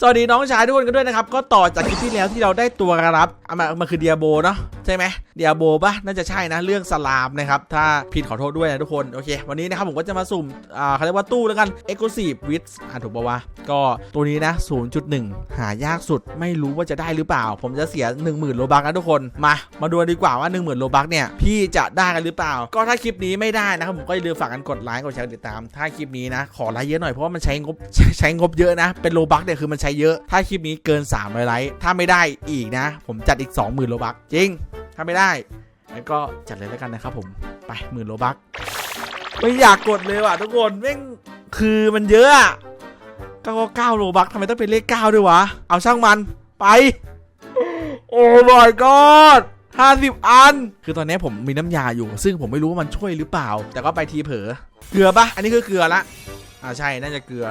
สวัสดีน้องชายทุกคนกันด้วยนะครับ ก็ต่อจากคลิปที่แล้วที่เราได้ตัวรับอะมามันคือเดียโบเนาะใช่ไหมเดียโบปะน่าจะใช่นะเรื่องสลามนะครับ ถ้าผิดขอโทษด้วยนะทุกคน โอเค วันนี้นะครับผมก็จะมาสุ่มอ่าเขาเรียกว่าตู้แล้วกัน Exclusive with อ่าถูกปะวะ ก็ตัวนี้นะ 0.1 หายากสุดไม่รู้ว่าจะได้หรือเปล่า ผมจะเสีย 10,000โลบักนะทุกคนมา มาดูดีกว่าว่า 10,000โลบักเนี่ยพี่จะได้กันหรือเปล่า ก็ถ้าคลิปนี้ไม่ได้นะครับผมก็อย่าลืมฝากกันกดไลค์กดแชร์ติดตาม ถ้าคลิปนี้นะขอไลค์เยอะหน่อยเพราะว่ามันใช้งบใช้งบเยอะนะเป็นโลบักเนี่ยคือมันใช้เยอะ ถ้าคลิปนี้เกิน300ไลค์ถ้าไม่ได้อีกนะ ผมจัดอีก 20,000โลบักจริง ถ้าไม่ได้งั้นก็จัดเลยแล้วกันนะครับผมไปหมื่นโลบักไม่อยากกดเลยว่ะทุกคนแม่งคือมันเยอะอะเก้าเก้าโลบักทำไมต้องเป็นเลขเก้าด้วยวะ เอาช่างมันไป โอ้ my god ห้าสิบอัน คือตอนนี้ผมมีน้ำยาอยู่ ซึ่งผมไม่รู้ว่ามันช่วยหรือเปล่า แต่ก็ไปทีเผลอเกลือปะอันนี้คือเกลือละ อ่าใช่ น่าจะเกลือ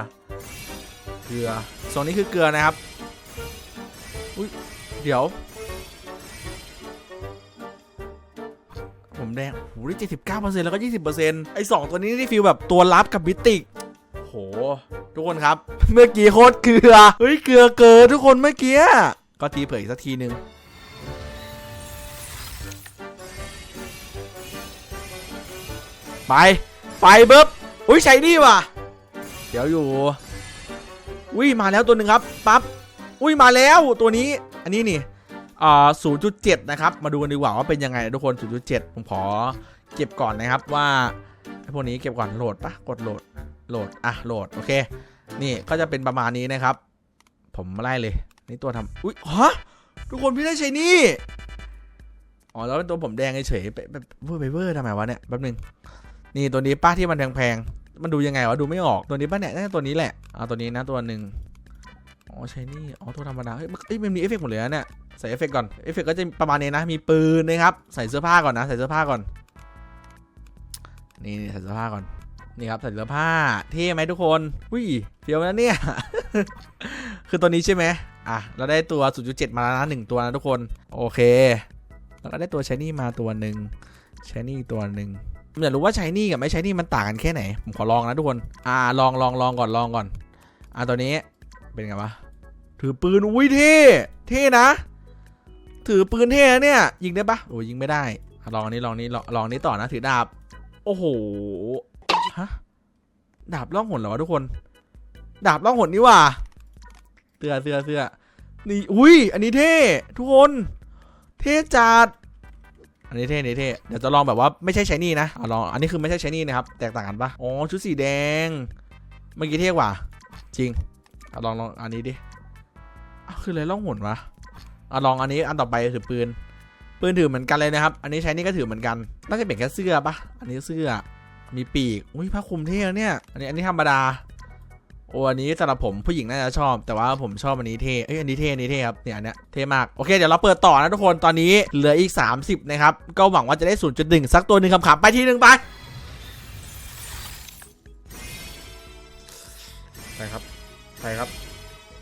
เกลือโซนนี้คือเกลือนะครับ อุ้ยเดี๋ยว ผมแดงโหได้เจ็ดสิบเก้าเปอร์เซ็นต์แล้วก็ยี่สิบเปอร์เซ็นต์ไอสองตัวนี้นี่ฟีลแบบตัวรับกับมิติกโห ทุกคนครับ เมื่อกี้โคตรเกลือ เฮ้ย เกลือเกินทุกคนเมื่อกี้ ก็ทีเผยอีกสักทีหนึ่งไป ไปเบิบอุ้ยใช้นี่ว่ะ เดี๋ยวอยู่ อุ้ยมาแล้วตัวหนึ่งครับปั๊บอุ้ยมาแล้วตัวนี้อันนี้นี่อ่า0.7นะครับ มาดูกันดีกว่าว่าเป็นยังไงทุกคน0.7ผมขอเก็บก่อนนะครับว่าไอ้พวกนี้เก็บก่อนโหลดปะกดโหลดโหลดอะโหลดโอเค นี่ก็จะเป็นประมาณนี้นะครับ ผมไล่เลย นี่ตัวทำอุ้ยฮะทุกคนพี่ได้ใช้นี่อ๋อแล้วเป็นตัวผมแดงเฉยไปเวอร์ไปเวอร์ทำไมวะเนี่ยแป๊บนึงนี่ตัวนี้ป้าที่มันแพงๆ มันดูยังไงวะดูไม่ออกตัวนี้ป้าเนี่ยน่าจะตัวนี้แหละอ่าตัวนี้นะตัวหนึ่งอ๋อใช้นี่อ๋อตัวธรรมดาเฮ้ยมันมันมีเอฟเฟกต์หมดเลยนะเนี่ยใส่เอฟเฟกต์ก่อนเอฟเฟกต์ก็จะประมาณนี้นะ มีปืนนะครับใส่เสื้อผ้าก่อนนะใส่เสื้อผ้าก่อน นี่ใส่เสื้อผ้าก่อนนี่ครับใส่เสื้อผ้าเท่ไหมทุกคนวิเฟี้ยวนะเนี่ยคือตัวนี้ใช่ไหมอะเราได้ตัว 0.7 มาแล้วนะหนึ่งตัวนะทุกคนโอเคแล้วก็ได้ตัวชายนี่มาตัวหนึ่งชายนี่ตัวหนึ่ง อยากรู้ว่าใชายนี่กับไม่ใชายนี่มันต่างกันแค่ไหน ผมขอลองนะทุกคน อ่า ลองลองลองก่อนลองก่อน อ่าตัวนี้ เป็นไงวะ ถือปืน อุ้ยเท่ เท่นะ ถือปืนเท่เนี่ย ยิงได้ปะโอ้ยยิงไม่ได้ ลองนนี้ลองนี้ลองลองนี้ต่อนะ ถือดาบ โอ้โห ฮะ ดาบล่องหนเหรอวะทุกคน ดาบล่องหนนี่ว่ะเสื้อเสื้อเสื้อนี่ อุ้ย อันนี้เท่ ทุกคน เท่จัด อันนี้เท่อันนี้เท่เดี๋ยวจะลองแบบว่าไม่ใช่ใช้นี่นะอะลองอันนี้คือไม่ใช่ใช้นี่นะครับ แตกต่างกันปะอ๋อชุดสีแดง เมื่อกี้เท่กว่า จริงอะลองลองอันนี้ดิอ้าวคืออะไรล่องหนวะอะลองอันนี้อันต่อไปถือปืน ปืนถือเหมือนกันเลยนะครับ อันนี้ใช้นี่ก็ถือเหมือนกัน น่าจะเป็นแค่เสื้อปะอันนี้เสื้อ มีปีก อุ้ยผ้าคลุมเท่เนี่ย อันนี้อันนี้ธรรมดา โอ้อันนี้สำหรับผมผู้หญิงน่าจะชอบ แต่ว่าผมชอบอันนี้เท่เอ้ยอันนี้เท่อันนี้เท่ครับเนี่ยอันเนี้ยเท่มากโอเคเดี๋ยวเราเปิดต่อนะทุกคนตอนนี้เหลืออีก 30 นะครับ ก็หวังว่าจะได้ 0.1 สักตัวหนึ่งคำขำๆไปทีหนึ่งไปไปครับไปครับ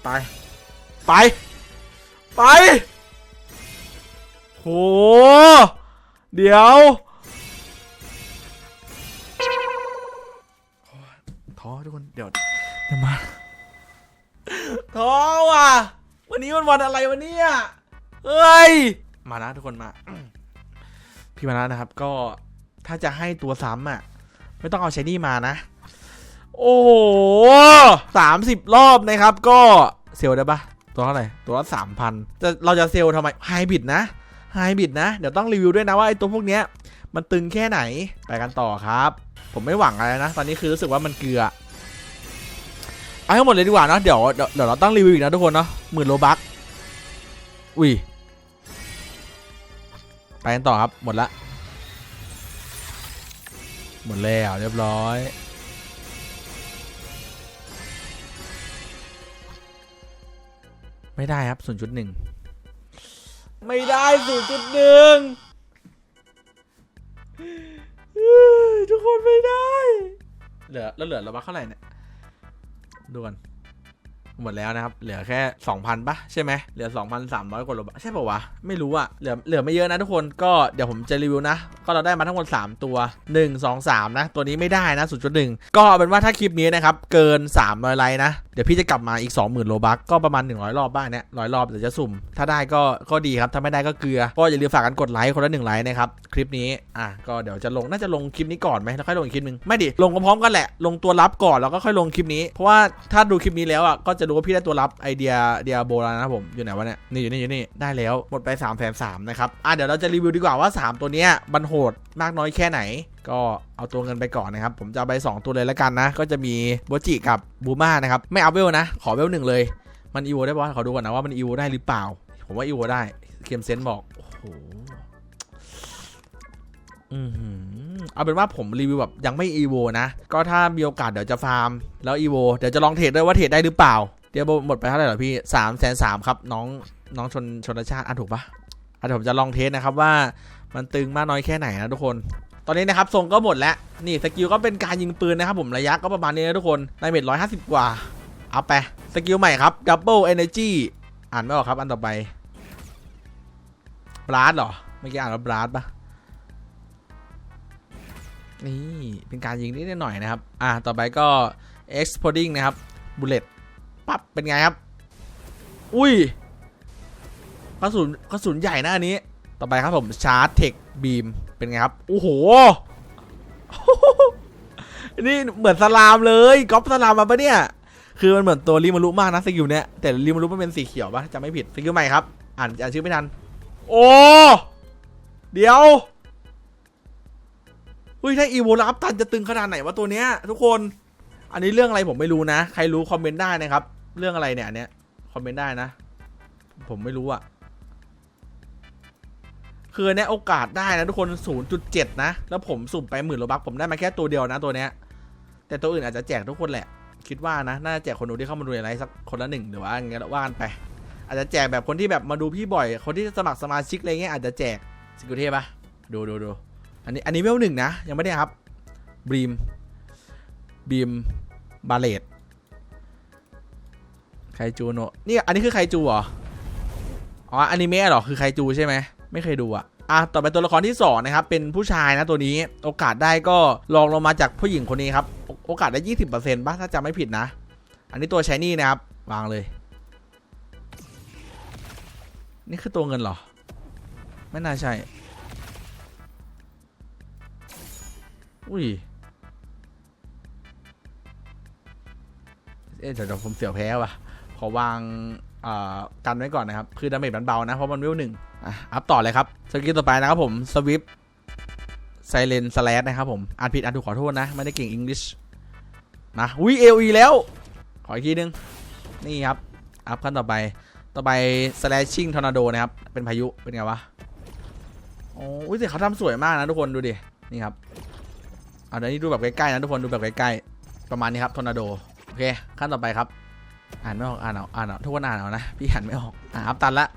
ไปไป ไปโหเดี๋ยวท้อทุกคนเดี๋ยว เดี๋ยวมาท้อว่ะ วันนี้มันวันอะไรวันนี้เฮ้ย มานะทุกคนมา พี่มานะนะครับ ก็ถ้าจะให้ตัวซ้ำอะ ไม่ต้องเอาใช้นี่มานะ โอ้โหสามสิบรอบนะครับ ก็เซลได้ปะตัวเท่าไหร่ ตัวละสามพันจะเราจะเซลลทำไมไฮบิดนะไฮบิดนะ เดี๋ยวต้องรีวิวด้วยนะว่าไอ้ตัวพวกเนี้ย มันตึงแค่ไหน ไปกันต่อครับ ผมไม่หวังอะไรนะ ตอนนี้คือรู้สึกว่ามันเกลือ เอาให้หมดเลยดีกว่านะเดี๋ยวเดี๋ยวเดี๋ยวเราต้องรีวิวอีกนะทุกคนเนาะหมื่นโลบักอุ้ยไปกันต่อครับหมดละหมดแล้วเรียบร้อยไม่ได้ครับ 0.1 ไม่ได้ 0.1 ทุกคนไม่ได้ เหลือแล้วเหลือเราบักเท่าไหร่เนี่ย ดูกัน หมดแล้วนะครับ เหลือแค่ 2,000ปะใช่ไหมเหลือ 2,300 กว่าโลบักใช่ป่าวะ ไม่รู้อะเหลือเหลือไม่เยอะนะทุกคนก็เดี๋ยวผมจะรีวิวนะ ก็เราได้มาทั้งหมด 3 ตัว 1 2 3 นะ ตัวนี้ไม่ได้นะ0.1 ก็เอาเป็นว่าถ้าคลิปนี้นะครับเกิน 300ไลค์นะ เดี๋ยวพี่จะกลับมาอีก 20,000 โลบักก็ประมาณ 100 รอบบ้านเนี่ยร้อยรอบเดี๋ยวจะสุ่ม ถ้าได้ก็ก็ดีครับถ้าไม่ได้ก็เกลือ ก็อย่าลืมฝากกันกดไลค์คนละหนึ่งไลค์นะครับคลิปนี้อะก็เดี๋ยวจะลงน่าจะลงคลิปนี้ก่อนไหมแล้วค่อยลงอีกคลิปนึงไม่ดิลงพร้อมกันแหละลงตัวรับก่อนแล้วก็ค่อยลงคลิปนี้เพราะว่าถ้าดูคลิปนี้แล้วอะก็จะรู้ว่าพี่ได้ตัวรับไอเดียเดียโบราณนะครับผมอยู่ไหนวะเนี่ยนี่อยู่นี่อยู่นี่ได้แล้วหมดไป3ามแสนสามนะครับอะเดี๋ยวเราจะรีวิวดีกว่าว่า 3 ตัวเนี้ยมันโหดมากน้อยแค่ไหน ก็เอาตัวเงินไปก่อนนะครับ ผมจะไป 2 ตัวเลยแล้วกันนะ ก็จะมีโบจิกับบูมานะครับไม่เอาเวลนะ ขอเวลหนึ่งเลยมันอีโวได้ปะขอดูก่อนนะว่ามันอีโวได้หรือเปล่า ผมว่าอีโวได้เคมเซนบอกโอ้โหอือหือ เอาเป็นว่าผมรีวิวแบบยังไม่อีโวนะ ก็ถ้ามีโอกาสเดี๋ยวจะฟาร์ม แล้วอีโวเดี๋ยวจะลองเทรดด้วยว่าเทรดได้หรือเปล่า เดี๋ยวหมดไปเท่าไหร่หรอพี่สามแสนสามครับ น้องน้องชนชนชาติอะถูกปะอะเดี๋ยวผมจะลองเทสนะครับว่ามันตึงมากน้อยแค่ไหนนะทุกคนตอนนี้นะครับทรงก็หมดแล้ว นี่สกิลก็เป็นการยิงปืนนะครับผมระยะก็ประมาณนี้นะทุกคนในเมตร้อยห้าสิบกว่า เอาไป สกิลใหม่ครับ Double Energy อ่านไม่ออกครับ อันต่อไปบลัดเหรอ เมื่อกี้อ่านว่าบลัดปะ นี่เป็นการยิงนิดหน่อยนะครับ อะต่อไปก็ Exploding นะครับ Bullet ปั๊บเป็นไงครับ อุ้ยกระสุนกระสุนใหญ่นะอันนี้ ต่อไปครับผม Charge Tech Beam เป็นไงครับโอ้โหนี่เหมือนสลามเลยก๊อปสลามมาปะเนี่ย คือมันเหมือนตัวริมารุมากนะสกิลเนี้ยแต่ริมารุมันเป็นสีเขียวปะจำไม่ผิดสกิลใหม่ครับ อ่านอ่านชื่อไม่ทัน โอ้ เดี๋ยว ฮ้ยถ้าอีโวรับตันจะตึงขนาดไหนวะตัวเนี้ยทุกคน อันนี้เรื่องอะไรผมไม่รู้นะ ใครรู้คอมเมนต์ได้นะครับ เรื่องอะไรเนี่ยอันเนี้ยคอมเมนต์ได้นะ ผมไม่รู้อะคือเนี้ยโอกาสได้นะทุกคน 0.7 นะ แล้วผมสุ่มไปหมื่นโลบักผมได้มาแค่ตัวเดียวนะตัวเนี้ย แต่ตัวอื่นอาจจะแจกทุกคนแหละ คิดว่านะ น่าจะแจกคนดูที่เข้ามาดูในไลฟ์สักคนละหนึ่งหรือว่าอย่างเงี้ยว่านไป อาจจะแจกแบบคนที่แบบมาดูพี่บ่อย คนที่สมัครสมาชิกอะไรเงี้ยอาจจะแจกสกิลเทพปะดูดูดู อันนี้อันนี้เวลหนึ่งนะ ยังไม่ได้ครับบีมบีมบาเลตไคจูโนนี่อันนี้คือไคจูเหรอ อ๋ออนิเมะหรอ คือไคจูใช่ไหม ไม่เคยดูอะอะ ต่อไปตัวละครที่สองนะครับ เป็นผู้ชายนะตัวนี้ โอกาสได้ก็ลองลงมาจากผู้หญิงคนนี้ครับ โอกาสได้ยี่สิบเปอร์เซ็นต์ป่ะถ้าจำไม่ผิดนะ อันนี้ตัวชายนี่นะครับ วางเลย นี่คือตัวเงินเหรอ ไม่น่าใช่ อุ้ยเอ๊ะเดี๋ยวเดี๋ยวผมเสียวแพ้ว่ะ ขอวางอ่ากันไว้ก่อนนะครับ คือดาเมจมันเบานะ เพราะมันวิวหนึ่งอะอัพต่อเลยครับ สกิลต่อไปนะครับผม สวิปไซเลนสแลดนะครับผมอ่านผิดอ่านถูกขอโทษนะ ไม่ได้เก่งอังกฤษนะอุ้ยเอลีแล้ว ขออีกทีนึง นี่ครับ อัพขั้นต่อไป ต่อไป slashing tornado นะครับ เป็นพายุ เป็นไงวะ โอ้ยแต่เขาทำสวยมากนะทุกคนดูดิ นี่ครับ เอาเดี๋ยวนี้ดูแบบใกล้ๆนะทุกคนดูแบบใกล้ๆประมาณนี้ครับทอร์นาโดโอเคขั้นต่อไปครับ อ่านไม่ออกอ่านเอาอ่านเอาทุกคนอ่านเอานะพี่อ่านไม่ออกอ่าอัพตันละ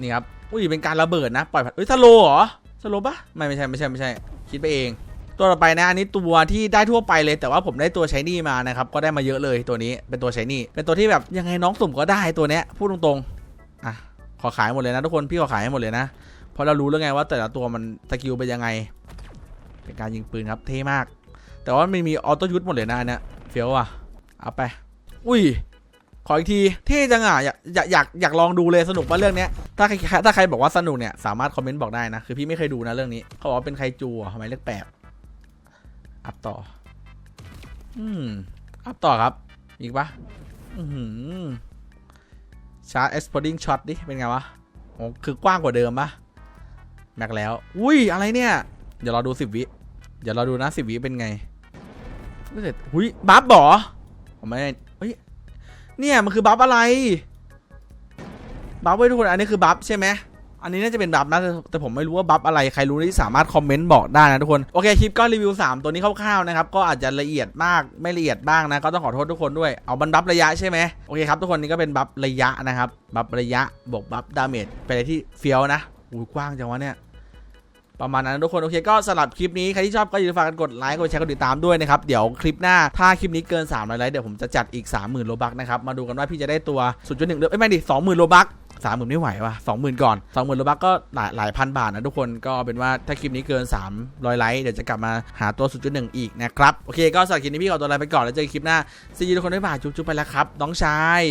นี่ครับอุ้ยเป็นการระเบิดนะปล่อยผ่านเอ้ยสโลเหรอสโลปะไม่ไม่ใช่ไม่ใช่ไม่ใช่ คิดไปเอง ตัวต่อไปนะอันนี้ตัวที่ได้ทั่วไปเลยแต่ว่าผมได้ตัวใช้นี่มานะครับก็ได้มาเยอะเลยตัวนี้เป็นตัวใช้นี่เป็นตัวที่แบบยังไงน้องสุ่มก็ได้ตัวเนี้ยพูดตรงๆอะขอขายหมดเลยนะทุกคนพี่ขอขายให้หมดเลยนะเพราะเรารู้แล้วไงว่าแต่ละตัวมันสกิลเป็นยังไง เป็นการยิงปืนครับเท่มาก แต่ว่ามันมีออโต้ยุทธหมดเลยนะเนี่ยเฟี้ยวอะเอาไป อุ้ยขออีกทีเท่จังอะอยากอยากอยากอยากลองดูเลยสนุกว่าเรื่องเนี้ยถ้าใครถ้าใครบอกว่าสนุกเนี่ยสามารถคอมเมนต์บอกได้นะ คือพี่ไม่เคยดูนะเรื่องนี้ เขาบอกว่าเป็นไคจูอะทำไมเลือกแปลกอัพต่อ อืม อัพต่อครับ อีกปะอือหือชาร์จเอ็กซ์พอร์ติ้งช็อตดิ เป็นไงวะโอ้คือกว้างกว่าเดิมปะแม็กแล้ว อุ้ย อะไรเนี่ย เดี๋ยวเราดูสิบวิ เดี๋ยวเราดูนะสิบวิเป็นไงไม่เสร็จหุยบัฟบอผมไม่เฮ้ย เนี่ยมันคือบัฟอะไร บัฟไว้ยทุกคน อันนี้คือบัฟใช่ไหมอันนี้น่าจะเป็นบัฟนะแต่แต่ผมไม่รู้ว่าบัฟอะไรใครรู้ที่สามารถคอมเมนต์บอกได้นะทุกคนโอเคคลิปก็รีวิว 3 ตัวนี้คร่าวๆนะครับก็อาจจะละเอียดมากไม่ละเอียดบ้างนะก็ต้องขอโทษทุกคนด้วยเอาบันบัฟระยะใช่ไหมโอเคครับทุกคนนี่ก็เป็นบัฟระยะนะครับบัฟระยะบวกบัฟดาเมจไปเลยที่เฟี้ยวนะอุ้ยกว้างจังวะเนี่ย ประมาณนั้นทุกคนโอเคก็สำหรับคลิปนี้ใครที่ชอบก็อย่าลืมฝากกดไลค์กดแชร์กดติดตามด้วยนะครับเดี๋ยวคลิปหน้าถ้าคลิปนี้เกิน300ไลค์เดี๋ยวผมจะจัดอีก 30,000โลบักนะครับมาดูกันว่าพี่จะได้ตัว0.1เดือนเอ้ยไม่ดิ20,000โลบักสามหมื่นไม่ไหวว่ะสองหมื่นก่อนสองหมื่นโลบักก็หลายหลายพันบาทนะทุกคนก็เป็นว่าถ้าคลิปนี้เกิน 300 ไลค์เดี๋ยวจะกลับมาหาตัว0.1อีกนะครับ โอเคก็สำหรับคลิปนี้พี่ขอตัวลาไปก่อนแล้วเจอกันคลิปหน้าซีจีทุกคนบ๊ายบายจุ๊บๆไปแล้วครับน้องชาย